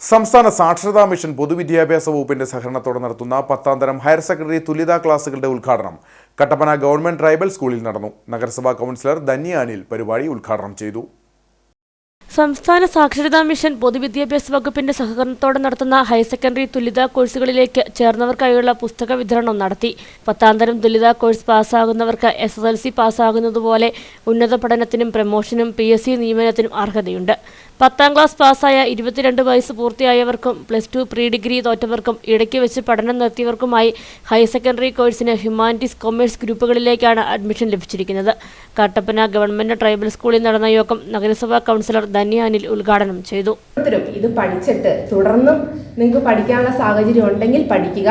സംസ്ഥാന സാക്ഷരതാ മിഷൻ പൊതുവിദ്യാഭ്യാസ വകുപ്പിന്റെ സഹകരണത്തോടെ നടത്തുന്ന പത്താം തരം ഹയർ സെക്കൻഡറി തുല്യതാ ക്ലാസുകളുടെ ഉദ്ഘാടനം കട്ടപ്പന ഗവൺമെന്റ് ട്രൈബൽ സ്കൂളിൽ നടന്നു. നഗരസഭാ കൗൺസിലർ ധന്യാനിൽ പരിപാടി ഉദ്ഘാടനം ചെയ്തു. സംസ്ഥാന സാക്ഷരതാ മിഷൻ പൊതുവിദ്യാഭ്യാസ വകുപ്പിന്റെ സഹകരണത്തോടെ നടത്തുന്ന ഹയർ സെക്കൻഡറി തുല്യതാ കോഴ്സുകളിലേക്ക് ചേർന്നവർക്കായുള്ള പുസ്തക വിതരണം നടത്തി. പത്താം തരം തുല്യതാ കോഴ്സ് പാസ്സാകുന്നവർക്ക് എസ് എസ് എൽ സി പാസ്സാകുന്നതുപോലെ ഉന്നത പഠനത്തിനും പ്രമോഷനും പി എസ് സി നിയമനത്തിനും അർഹതയുണ്ട്. പത്താം ക്ലാസ് പാസ്സായ ഇരുപത്തിരണ്ട് വയസ്സ് പൂർത്തിയായവർക്കും പ്ലസ് ടു പ്രീ ഡിഗ്രി തോറ്റവർക്കും ഇടയ്ക്ക് വെച്ച് പഠനം നിർത്തിയവർക്കുമായി ഹയർ സെക്കൻഡറി കോഴ്സിന് ഹ്യൂമാനിറ്റീസ് കൊമേഴ്സ് ഗ്രൂപ്പുകളിലേക്കാണ് അഡ്മിഷൻ ലഭിച്ചിരിക്കുന്നത്. കട്ടപ്പന ഗവൺമെന്റ് ട്രൈബൽ സ്കൂളിൽ നടന്ന യോഗം നഗരസഭാ കൗൺസിലർ ധന്യ അനിൽ ഉദ്ഘാടനം ചെയ്തു. ഇത് പഠിച്ചിട്ട് തുടർന്നും നിങ്ങൾക്ക് പഠിക്കാനുള്ള സാഹചര്യം ഉണ്ടെങ്കിൽ പഠിക്കുക.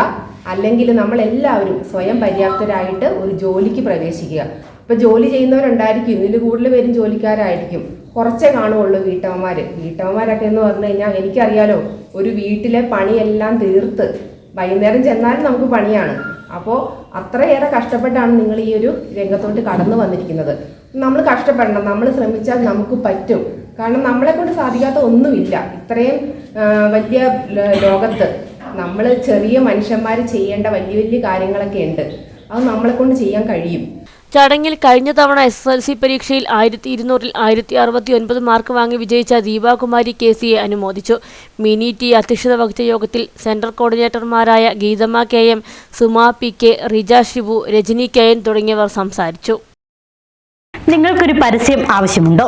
അല്ലെങ്കിൽ നമ്മളെല്ലാവരും സ്വയം പര്യാപ്തരായിട്ട് ഒരു ജോലിക്ക് പ്രവേശിക്കുക. ഇപ്പൊ ജോലി ചെയ്യുന്നവരുണ്ടായിരിക്കും. ഇതിൽ കൂടുതൽ പേരും ജോലിക്കാരായിരിക്കും. കുറച്ചേ കാണുള്ളൂ വീട്ടമ്മമാർ വീട്ടമ്മമാരൊക്കെ എന്ന് പറഞ്ഞു കഴിഞ്ഞാൽ എനിക്കറിയാലോ ഒരു വീട്ടിലെ പണിയെല്ലാം തീർത്ത് വൈകുന്നേരം ചെന്നാലും നമുക്ക് പണിയാണ്. അപ്പോൾ അത്രയേറെ കഷ്ടപ്പെട്ടാണ് നിങ്ങൾ ഈ ഒരു രംഗത്തോട്ട് കടന്നു വന്നിരിക്കുന്നത്. നമ്മൾ കഷ്ടപ്പെടണം. നമ്മൾ ശ്രമിച്ചാൽ നമുക്ക് പറ്റും. കാരണം നമ്മളെ കൊണ്ട് സാധിക്കാത്ത ഒന്നുമില്ല. ഇത്രയും വലിയ ലോകത്ത് നമ്മൾ ചെറിയ മനുഷ്യന്മാർ ചെയ്യേണ്ട വലിയ വലിയ കാര്യങ്ങളൊക്കെ ഉണ്ട്. അത് നമ്മളെ കൊണ്ട് ചെയ്യാൻ കഴിയും. ചടങ്ങിൽ കഴിഞ്ഞ തവണ എസ് എസ് എൽ സി പരീക്ഷയിൽ ആയിരത്തി ഇരുന്നൂറിൽ ആയിരത്തി അറുപത്തി ഒൻപത് മാർക്ക് വാങ്ങി വിജയിച്ച ദീപാകുമാരി കെ സിയെ അനുമോദിച്ചു. മിനി ടി അധ്യക്ഷത വഹിച്ച യോഗത്തിൽ central കോർഡിനേറ്റർമാരായ Geethamma K M Suma P K Rija Shibu Rajani K N തുടങ്ങിയവർ സംസാരിച്ചു. നിങ്ങൾക്കൊരു പരസ്യം ആവശ്യമുണ്ടോ?